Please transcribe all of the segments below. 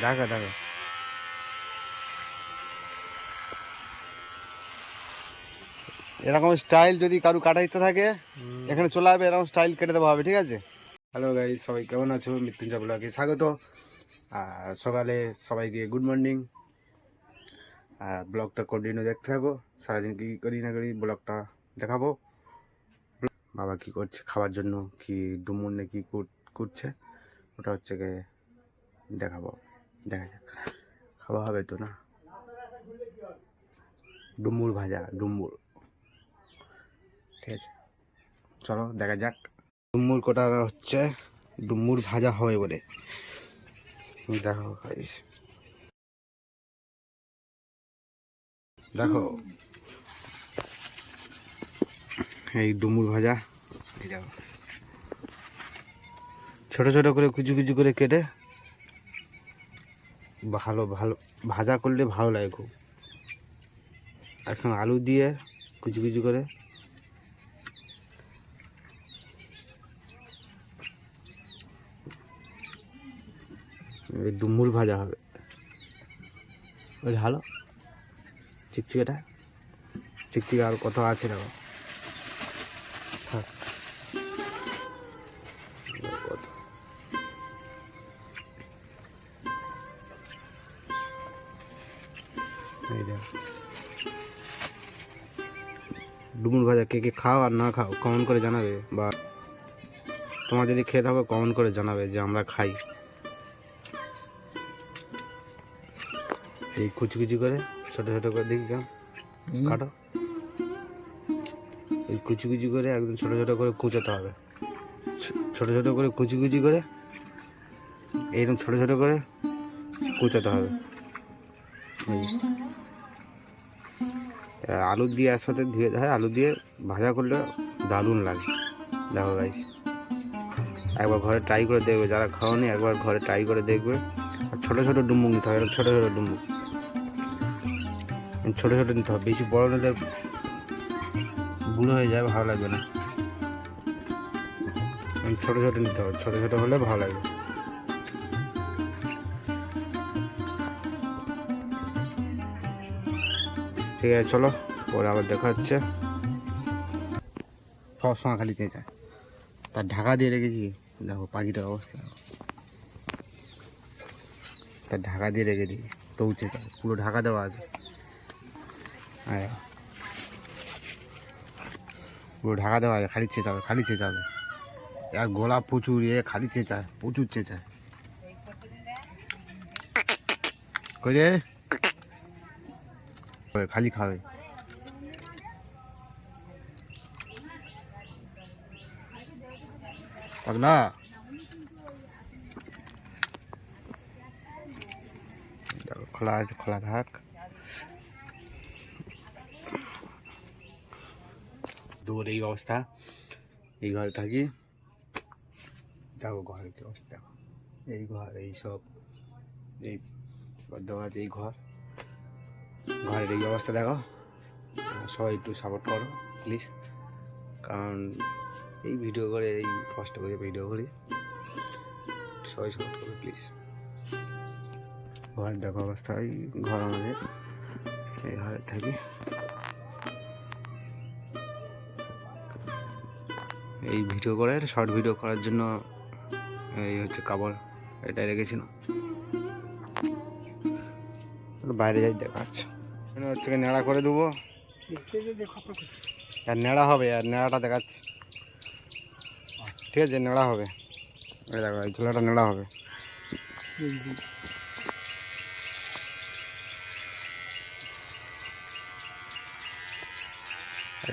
দেখো দেখো এরকম স্টাইল যদি কারু কাটা ইচ্ছা থাকে এখানে চলে আসবে এরকম স্টাইল কেটে দেওয়া হবে ঠিক আছে? হ্যালো গাই সবাই কেমন আছো? মৃত্যুঞ্জয় ব্লগে স্বাগত। আর সকালে সবাইকে গুড মর্নিং আর ব্লগটা কন্টিনিউ দেখতে থাকো। সারাদিন কী করি না করি ব্লগটা দেখাবো। বাবা কি করছে? খাওয়ার জন্য কি ডুমুর না কি কুট- কুটছে? ওটা হচ্ছে গিয়ে দেখাবো। দেখা যাক। খাওয়া হবে তো না? ডুমুর ভাজা, ডুমুর। ঠিক আছে। চলো, দেখা যাক। ডুমুর কোটা হচ্ছে, ডুমুর ভাজা হবে বলে। দেখো। দেখো। এই ডুমুর ভাজা ছোট ছোট করে কুচু কুচু করে কেটে ভালো ভালো, ভাজা করলে ভালো লাগে খুব। একসঙ্গে আলু দিয়ে কুচু কুচু করে। ডুমুর ভাজা হবে। ওই ভালো চিকচিকেটা। চিকচিকে আর কত আছে দেখো। এই দেখো। ডুমুর ভাজা কে কে খাও আর না খাও কমেন্ট করে জানাবে বা তোমার যদি খেতে হবে কমেন্ট করে জানাবে যে আমরা খাই। এই কুচি কুচি করে ছোট ছোট করে দেখি কেমন? কাটো। এই কুচি কুচি করে একদম ছোট ছোট করে কুচোতে হবে। ছোট ছোট করে কুচি কুচি করে এইরকম ছোট ছোট করে কুচোতে হবে। আলু দিয়ে একসাথে ধুয়ে হয় আলু দিয়ে ভাজা করলে দারুণ লাগে। দেখো গাইস একবার ঘরে ট্রাই করে দেখবে, যারা খাওয়ানি একবার ঘরে ট্রাই করে দেখবে। আর ছোটো ছোটো ডুমুক নিতে হবে, ছোটো ছোটো ডুমুক। ছোটো ছোটো নিতে হবে, বেশি বড় নিলে বুড়ো হয়ে যায়, ভালো লাগবে না। ছোটো ছোটো নিতে হবে, ছোটো ছোটো হলে ভালো লাগবে। ঠিক আছে, চলো। পরে আবার দেখা হচ্ছে। সবসময় খালি চেঁচা। তার ঢাকা দিয়ে রেখেছি, দেখো পাখিটার অবস্থা। তার ঢাকা দিয়ে রেখে দিই, তো উঠে যায় পুরো ঢাকা দেওয়া আছে। পুরো ঢাকা দেওয়া আছে, খালি চেঁচাবে খালি চেঁচাবে। আর গোলাপ প্রচুর, এ খালি চেঁচায় প্রচুর চেঁচায় কই রে খালি খাবে। দেখো, খোলা আছে খোলা থাক। দূর এই অবস্থা। এই ঘরে থাকি। দেখো ঘরের কি অবস্থা। এই ঘর এই সব। এই দেওয়া এই ঘর। ঘরের এই অবস্থা দেখো। সবাই একটু সাপোর্ট করো প্লিজ কারণ এই ভিডিও করে, এই কষ্ট করে ভিডিও করি। সবাই সাপোর্ট করো প্লিজ ঘরের দেখো অবস্থা, এই ঘর আমাদের। এই ঘরে থাকি। এই ভিডিও করে শর্ট ভিডিও করার জন্য এই হচ্ছে কাপড় এটাই রেখেছিলাম। বাইরে যাই, দেখাচ্ছে। এখানে হচ্ছে নেড়া করে দেবো। আর নেড়া হবে, আর নেড়াটা দেখাচ্ছি। ঠিক আছে নেড়া হবে। দেখো, এই ছেলেটা নেড়া হবে।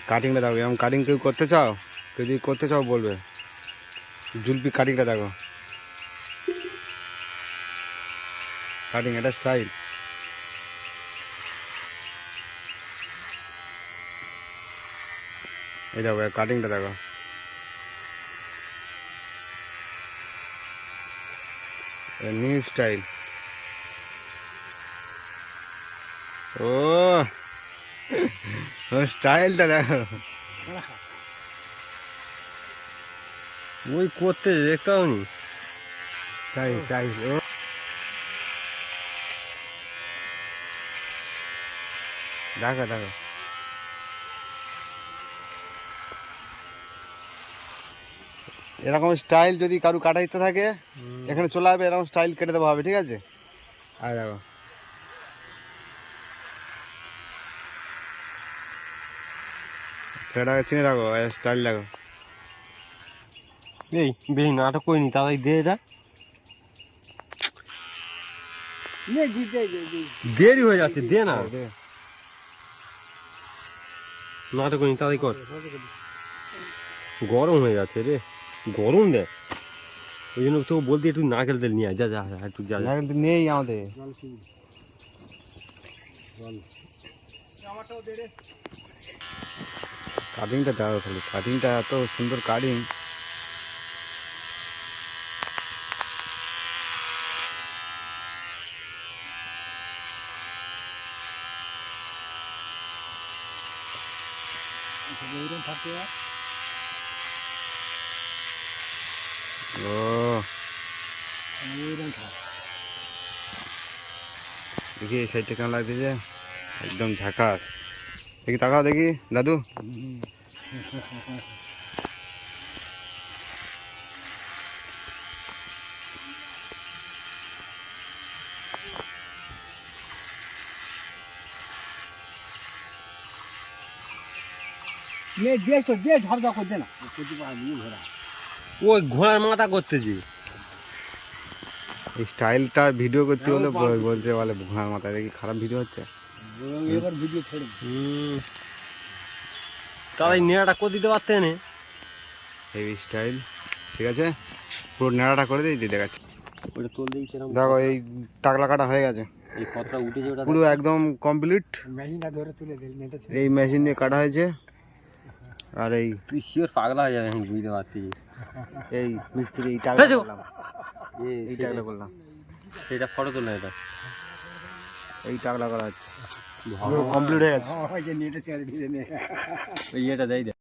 কাটিংটা দেখো, এরকম কাটিং কেউ করতে চাও? যদি করতে চাও বলবে। জুলপি কাটিংটা দেখো। কাটিং এটা স্টাইল এই দেখো কাটিংটা দেখো। নিউ স্টাইল ও স্টাইলটা দেখো। ওই করতে দেখতে পাওনি স্টাইল স্টাইল ও। দেখো দেখো। এরকম স্টাইল যদি কারু কাটা ইচ্ছা থাকে এখানে চলে আসবে এরকম স্টাইল কেটে দেওয়া হবে ঠিক আছে? আর দেখো। সেটাকে চিনে রাখো স্টাইল দেখো। এই বেশি নাটক করিনি তাড়াতাড়ি দে এটা। দেরি হয়ে যাচ্ছে দে না। নাটক করিনি তাড়াতাড়ি কর। গরম হয়ে যাচ্ছে রে। গরম দেখ ওই জন্য তোকে বলতে একটু নারকেল তেল নিয়ে আয় যা যা যা, একটু যা যা। না, কিন্তু নেই আমাদের। কাটিংটা দেখো খালি কাটিংটা এত সুন্দর কাটিং। ও দেখি এই সাইডটা কেমন লাগতেছে একদম ঝাকাস দেখি তাকাও দেখি দাদু ওই ঘোড়ার মাথা করতেছি। এই স্টাইলটা ভিডিও করতে হলে ব- বলছে বলে ঘোড়ার মাথায় দেখি খারাপ ভিডিও হচ্ছে। হুম। তাড়াতাড়ি নেড়াটা করে দিতে পারতেন এই স্টাইল ঠিক আছে? পুরো নেড়াটা করে দিই দিয়ে দেখাচ্ছি। ওটা তোল দিই দেখো এই টাকলা কাটা হয়ে গেছে। এই কতটা পুরো একদম কমপ্লিট এই মেশিন দিয়ে কাটা হয়েছে। আর এই তুই শিওর পাগলা হয়ে যাবে আমি বুঝতে পারছি। এই মিস্ত্রি এই টাকা? করলাম এই সেটা- টাকলা করলাম সেটা ফটো তোলা এটা এই টাকলা করা হচ্ছে। কমপ্লিট হয়ে গেছে। ওই ইয়েটা দেয়